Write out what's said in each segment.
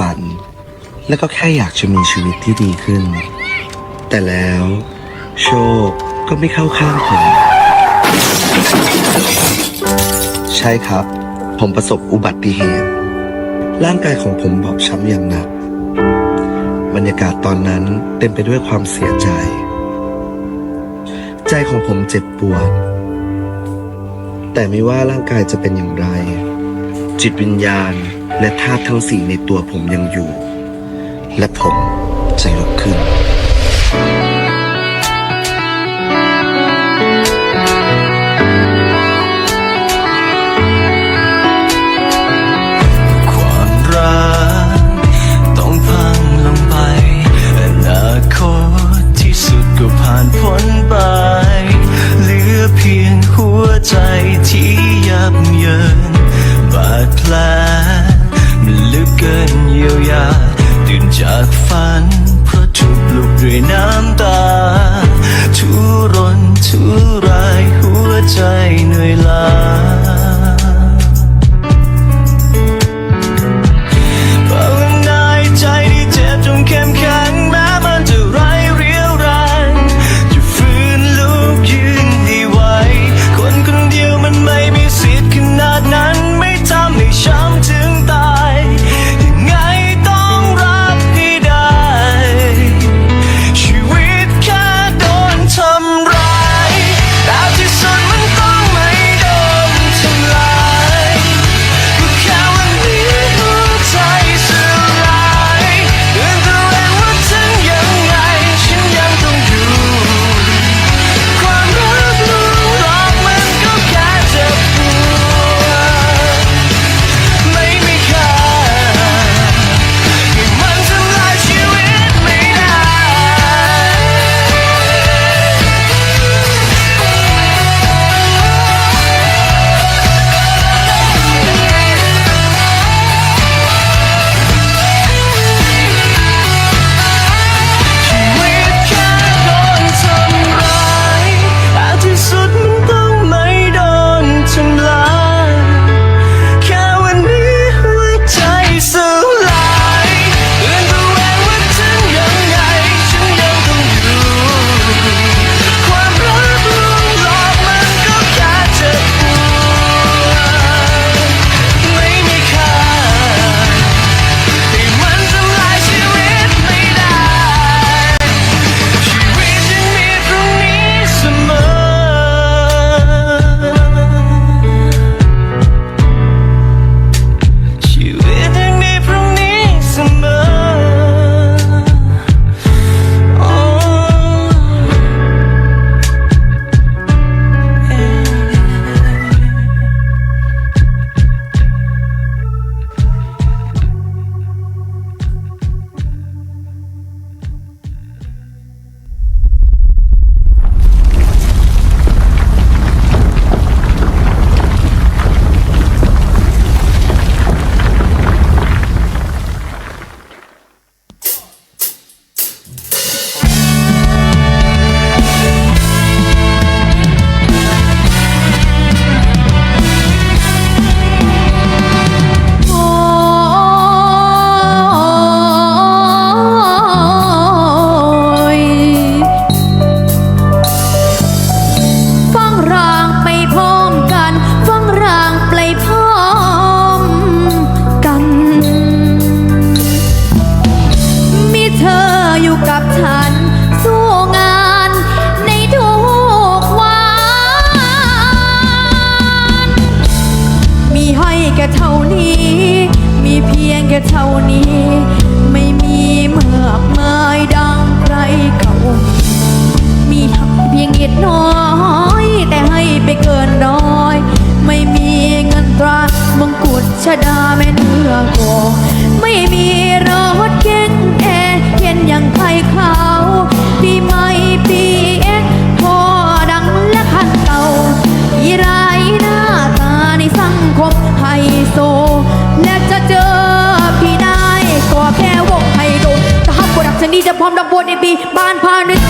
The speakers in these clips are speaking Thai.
ฝัน และก็แค่อยากจะมีชีวิตที่ดีขึ้น แต่แล้ว โชคก็ไม่เข้าข้างผม ใช่ครับ ผมประสบอุบัติเหตุ ร่างกายของผมบอบช้ำอย่างหนัก บรรยากาศตอนนั้นเต็มไปด้วยความเสียใจ ใจของผมเจ็บปวด แต่ไม่ว่าร่างกายจะเป็นอย่างไร จิตวิญญาณ และธาตุทั้งสี่ในตัวผมยังอยู่ และผมจะลุกขึ้น ใจเหนื่อยล้า ดน้อย แต่ให้ไปเกินร้อย ไม่มีเงินตรามงกุฎชดาแม่เนื้อโกไม่มีรถเก๋งแอร์เย็นอย่างใครเขาปีใหม่ปีเอ็กพอดังและคันเก่าอีไรหน้าตาในสังคมไฮโซ และจะเจอพี่ได้ก็แค่วงไฮโดถ้าหักบดักชนีจะพร้อมดับบทในปีบ้านพานึกซื้อหัวมา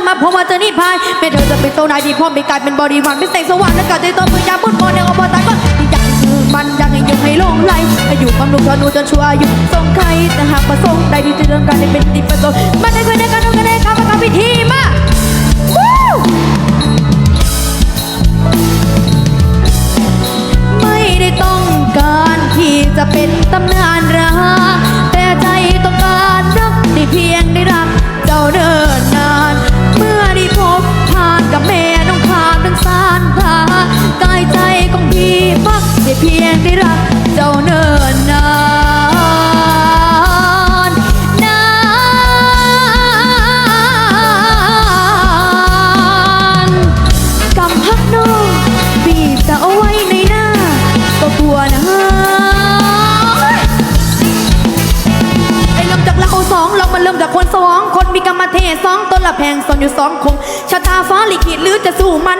จะมาพอมาเจอนี่พายแม่เธอจะเป็นตัวนายที่พร้อมไปกลายเป็นบริวารเป็นแสงสว่างและกาใจตัวมือยามพูดพอในอบตก็อยากคือมันอยากให้ยังให้ลงไหลอ้อยู่ความลูกทอนูจนชั่วอายุทรงใครแต่หากประสงค์ใดที่จะเรื่องการได้เป็นติประสงค์มาได้คุยได้กันกันได้ครับมาทำพิธีมาวู้ไม่ได้ต้องการที่จะเป็นตำนาน เพียงได้รักเจ้าเนิ่นนานนานกำพักน้องบีบจะเอาไว้ในหน้า ก็กลัวนะไอ้เริ่มจากเราสองเรามาเริ่มจากคนสองคนมีกรรมเทศสองต้นละแพงสนอยู่สองคงชะตาฟ้าลิขิตหรือจะสู้มาน